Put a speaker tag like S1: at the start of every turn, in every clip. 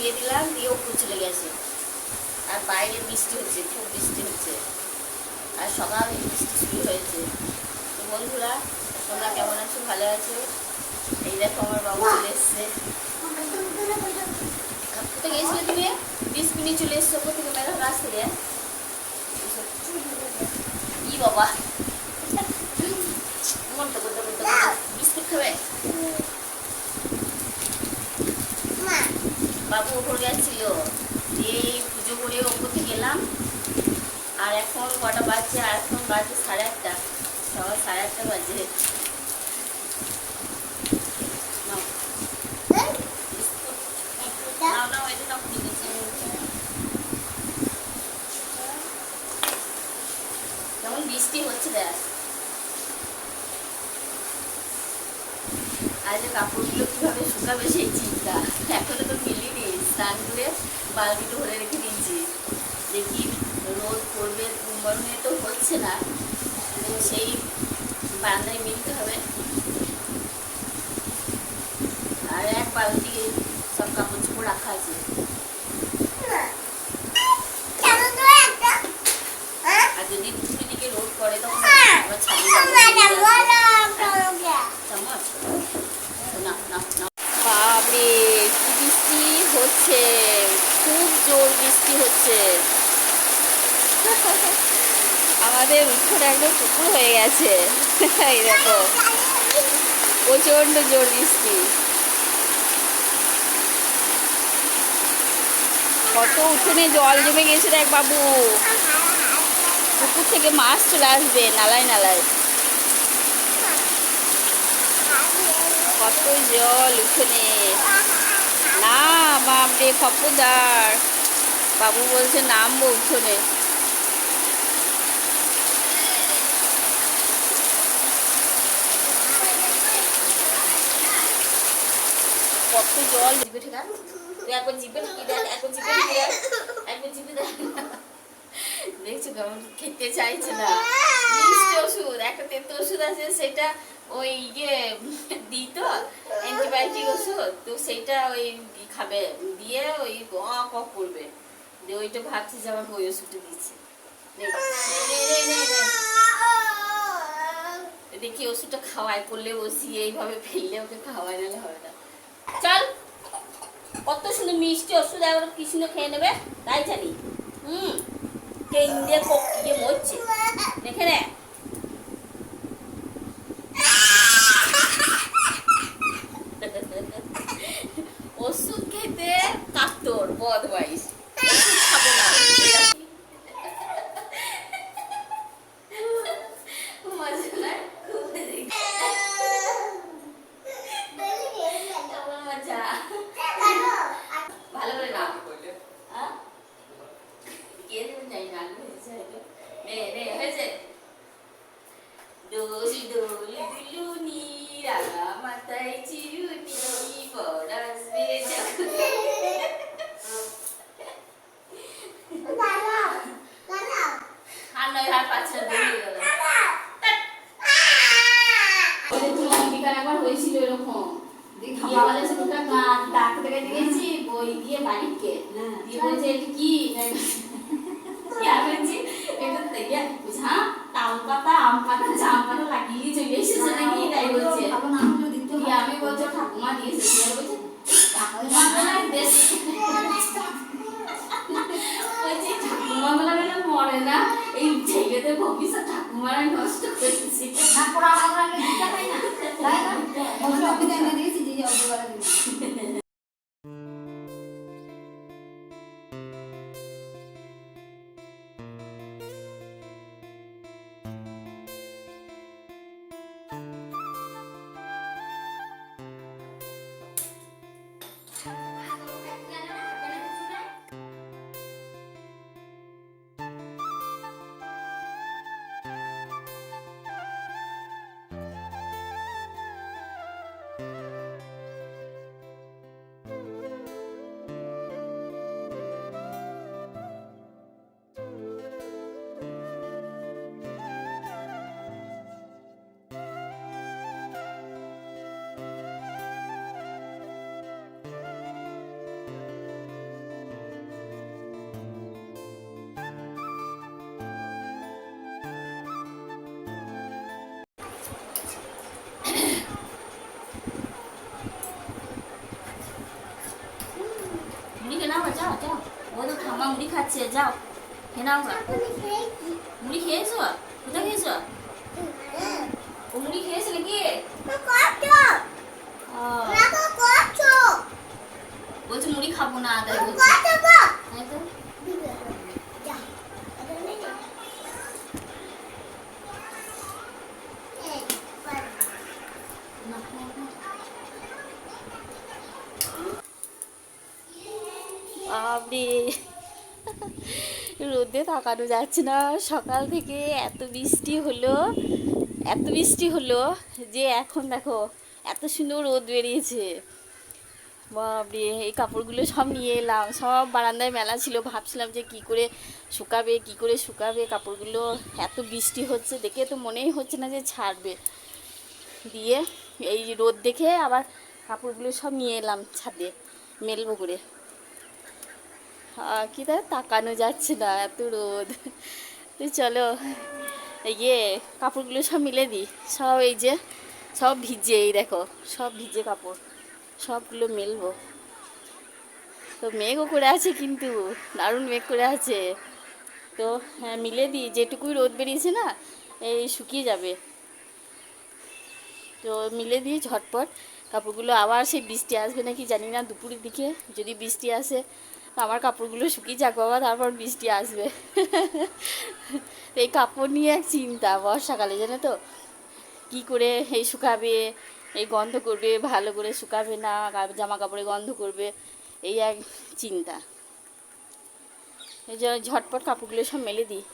S1: দিয়ে দিলাম দিয়েও উপরে চলে গেছে। আর বাইরে বৃষ্টি হচ্ছে, খুব বৃষ্টি হচ্ছে। আর সকালে বৃষ্টি শুরু হয়েছে। তো বন্ধুরা, তোমরা কেমন আছো? ভালো আছো? এই দেখো, আমার বাবু চলে এসছে। কোথায় গেছিলে তুমি? বিশ মিনিট চলে এসছো কোথেকে মেলা গাছ থেকে কি বাবা। মনটা করতে করতে বিস্কুট খাবে? বাবু ওপর গেছিল। দিয়ে পুজো করে ওপরতে গেলাম। আর এখন কটা বাজছে? আর এখন বাজছে সাড়ে আটটা। সকাল সাড়ে আটটা বাজে নাও, বিস্কুট। নাও, নাও, এটা নাও, খুলে দিচ্ছি। কেমন বৃষ্টি হচ্ছে দেখ আজ কাপড়গুলো কীভাবে শুকাবে সেই চিন্তা এখনও তো মিলিনি স্নান করে বালতিতে ভরে রেখে দিয়েছি। দেখি রোদ পড়বে মনে তো হচ্ছে না। সেই বারান্দায় মিলতে হবে। আর এক বালতি সব কাপড় চোপড় রাখা আছে। আর যদি দুপুরের দিকে রোদ পড়ে তখন আবার ছাড়িয়ে চামচ না না না বাপরে কি বৃষ্টি হচ্ছে খুব জোর বৃষ্টি আমাদের উঠোন একদম পুকুর হয়ে গেছে। দেখো। প্রচণ্ড জোর বৃষ্টি। কত উঠোনে জল জমে গেছে দেখ বাবু। পুকুর থেকে মাছ চলে আসবে নালায় নালায়। কত জল উঠোনে। না বাপরে খপদার বাবু বলছে নামবো উঠোনে কত জল। একবার জিপে ঠিকি দেখ, একবার জিপে ঠিকি দেখ, একবার জিপে দেখ। দেখছ কেমন খেতে চাইছে না। মিষ্টি ওষুধ, একটা তেতো ওষুধ আছে, সেটা ওই ইয়ে দিই তো অ্যান্টিবায়োটিক ওষুধ, তো সেইটা ওই খাবে, দিয়ে ওই ক করবে। ওইটা ভাবছি যে আমার ওই ওষুধটা দিচ্ছে। দেখি ওষুধটা খাওয়াই করলে বসি এইভাবে ফেললে ওকে খাওয়াই নাহলে হবে না। চল, কত সুন্দর মিষ্টি ওষুধ একবার কৃষ্ণ খেয়ে নেবে, তাই জানি। হুম কেন্দ্রে কপিয়ে মরছে। দেখে নে ওষুধ খেতে কাতর বদমাইশ ওষুধ খাব না মজা না খুব দেখি। কেমন মজা ভালো করে নাম হ্যাঁ? কে দেবে জানি না আলু হয়েছে হয়তো নে নে হয়েছে দোল দোল দুলুনি রাঙা মাথায় চিরুনি পড়াশবে আর নয় আর পাঁচটা দৌড়ে গেল অম্বিকার একবার হয়েছিল এরকম। দিয়ে বলে সে গান ডাক্তার কাছে গেছি? বই দিয়ে বাড়িকে দিয়ে বলছে এটা কি? বলছি এটা তো হ্যাঁ তাল পাতা আম পাতা জাম পাতা লাগিয়ে চলে এসেছে নাকি? তাই বলছে। আমি বলছি ঠাকুমা দিয়েছে বলছে ঠাকুমা বলে দেশ বলছি ঠাকুমা বলে বলে মরে না। এই ছেলেদের ভবিষ্যৎ ঠাকুমারা নষ্ট করেছে। Lainlah, mohon 管点 খাচ্ছে যাও খেয়ে নাও গা। মুড়ি খেয়েছো কোথায় খেয়েছো ও মুড়ি খেয়েছে নাকি বলছে মুড়ি খাব না বলছে তাই তো না, না, না। বাবরে রোদে তাকানো যাচ্ছে না। সকাল থেকে এত বৃষ্টি হলো এত বৃষ্টি হলো যে এখন দেখো এত সুন্দর রোদ বেরিয়েছে। বাবরে এই কাপড়গুলো সব নিয়ে এলাম সব বারান্দায় মেলা ছিল। ভাবছিলাম যে কি করে শুকাবে কি করে শুকাবে কাপড়গুলো। এত বৃষ্টি হচ্ছে দেখে তো মনেই হচ্ছে না যে ছাড়বে। দিয়ে এই রোদ দেখে আবার কাপড়গুলো সব নিয়ে এলাম ছাদে মেলবো করে। কি তার তাকানো যাচ্ছে না, এত রোদ। তো চলো ইয়ে কাপড়গুলো সব মিলে দিই। সব এই যে, সব ভিজে, এই দেখো, সব ভিজে কাপড়। সবগুলো মেলবো। তো মেঘও করে আছে কিন্তু, দারুণ মেঘ করে আছে। তো হ্যাঁ মিলে দিই, যেটুকুই রোদ বেরিয়েছে না, এই শুকিয়ে যাবে। তো মিলে দিয়ে ঝটপট। কাপড়গুলো আবার সেই বৃষ্টি আসবে নাকি জানি না, দুপুরের দিকে যদি বৃষ্টি আসে আমার কাপড়গুলো শুকিয়ে যাক বাবা, তারপর বৃষ্টি আসবে। এই কাপড় নিয়ে এক চিন্তা বর্ষাকালে, জানো তো? কি করে এই শুকাবে, এই গন্ধ করবে, ভালো করে শুকাবে না জামা কাপড়ে গন্ধ করবে, এই এক চিন্তা। এই যে ঝটপট কাপড়গুলো সব মেলে দিই,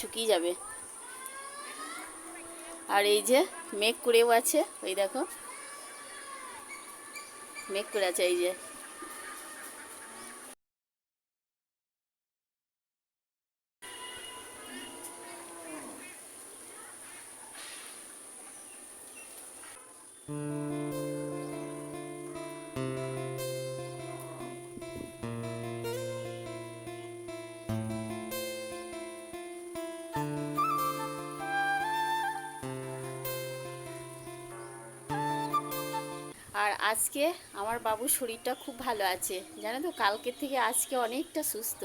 S1: শুকিয়ে যাবে। আর এই যে মেঘ করেও আছে, ওই দেখো। মেঘ করে আছে, এই যে। আজকে আমার বাবুর শরীরটা খুব ভালো আছে। জানো তো, কালকের থেকে আজকে অনেকটা সুস্থ।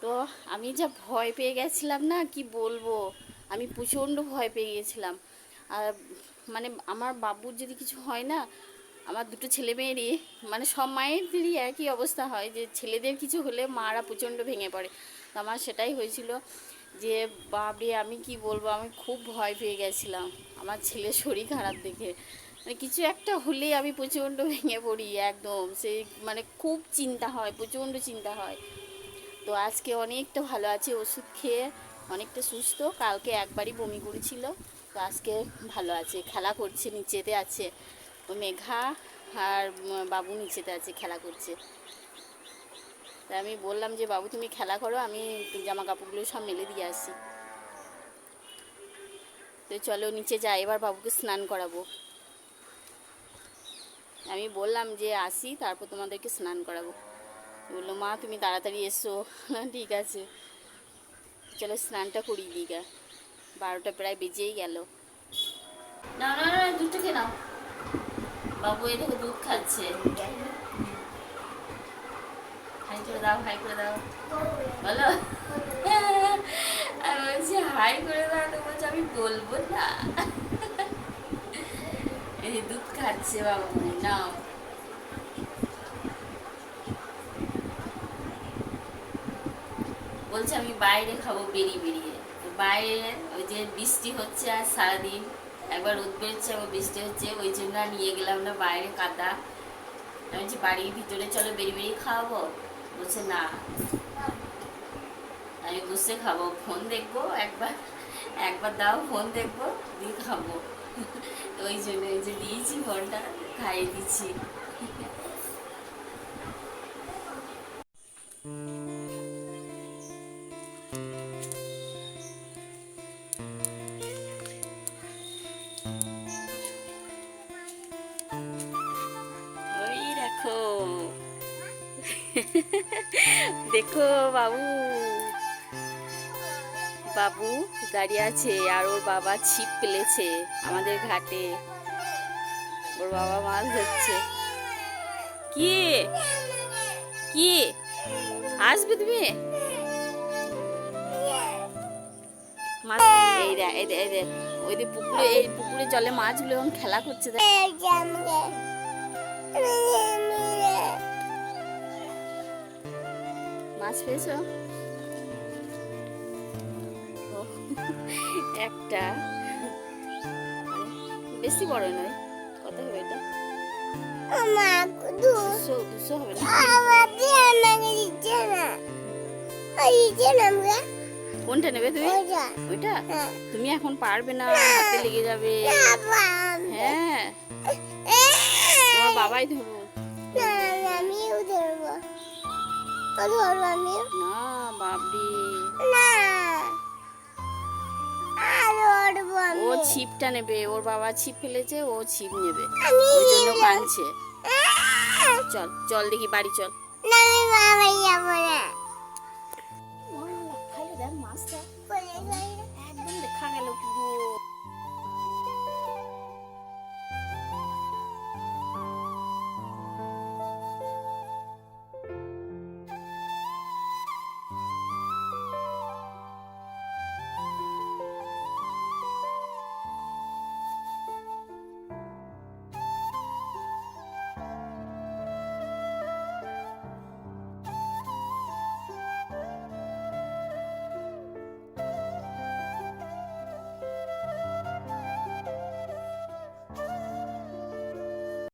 S1: তো আমি যা ভয় পেয়ে গেছিলাম না, কি বলব? আমি প্রচণ্ড ভয় পেয়ে গেছিলাম। আর মানে আমার বাবুর যদি কিছু হয় না, আমার দুটো ছেলে মেয়েরই মানে সব মায়েদেরই একই অবস্থা হয় যে ছেলেদের কিছু হলে মারা প্রচণ্ড ভেঙে পড়ে। তো আমার সেটাই হয়েছিল যে বাবরে আমি কি বলব? আমি খুব ভয় পেয়ে গেছিলাম। আমার ছেলের শরীর খারাপ দেখে। মানে কিছু একটা হলেই আমি প্রচণ্ড ভেঙে পড়ি, একদম। সেই মানে খুব চিন্তা হয়, প্রচণ্ড চিন্তা হয়। তো আজকে অনেকটা ভালো আছে, ওষুধ খেয়ে অনেকটা সুস্থ। কালকে একবারই বমি করেছিল, তো আজকে ভালো আছে। খেলা করছে, নিচেতে আছে। মেঘা আর বাবু নিচেতে আছে, খেলা করছে। তা আমি বললাম যে, বাবু, তুমি খেলা করো, আমি জামা কাপড়গুলো সব মেলে দিয়ে আসি। তো চলো নিচে যাই, এবার বাবুকে স্নান করাবো। আমি বললাম যে আসি, তারপর তোমাদেরকে স্নান করাবো। বলল, মা, তুমি তাড়াতাড়ি এসো। ঠিক আছে। চলো স্নানটা করিয়ে দিই বারোটা প্রায় বেজেই গেল। না না না, দুধটা খেয়ে নাও। বাবু এই দেখো দুধ খাচ্ছে। হাই করে দাও, হাই করে দাও। বলো। আমি বলছি, হাই করে দাও। তো বলছি, আমি বলব না। এই যে দুধ খাচ্ছে বাবু, নাও। বলছে আমি বাইরে খাব বেরিয়ে বেরিয়ে বাইরে ওই যে বৃষ্টি হচ্ছে আর সারাদিন, একবার রোদ বেরোচ্ছে একবার বৃষ্টি হচ্ছে, ওই জন্য নিয়ে গেলাম না বাইরে কাদা। আমি বলছি, বাড়ির ভিতরে চলো বেরিয়ে বেরিয়ে খাওয়াবো? বলছে, না। আমি বসে খাব, ফোন দেখব, একবার একবার দাও, ফোন দেখব, দিয়ে খাব। ওই জন্য যে দিয়েছি ফোনটা খাইয়ে দিচ্ছি। বাবু দাঁড়িয়ে আছে আর ওর বাবা ছিপ পেলেছে আমাদের ঘাটে। ওর বাবা মাছ ধরছে। কি? কি? আসবে তুমি? মাছ এই পুকুরে এই পুকুরে জলে মাছগুলো এখন খেলা করছে। মাছ পেয়েছ? একটা বেশি বড় নয়। কত হবে এটা? দুশো। দুশো হবে না? কোনটা নেবে তুমি? ওইটা। তুমি এখন পারবে না হাতে লেগে যাবে। হ্যাঁ। তোমার বাবাই ধরবো।
S2: আমিও ধরবো। ধরবো আমিও?
S1: না বাবরি
S2: না।
S1: ও ছিপটা নেবে ওর বাবা ছিপ ফেলেছে ও ছিপ নেবে। ওই জন্য কাঁদছে চল চল দেখি বাড়ি চল।
S2: মাছটা। একদম দেখা গেল পুরো।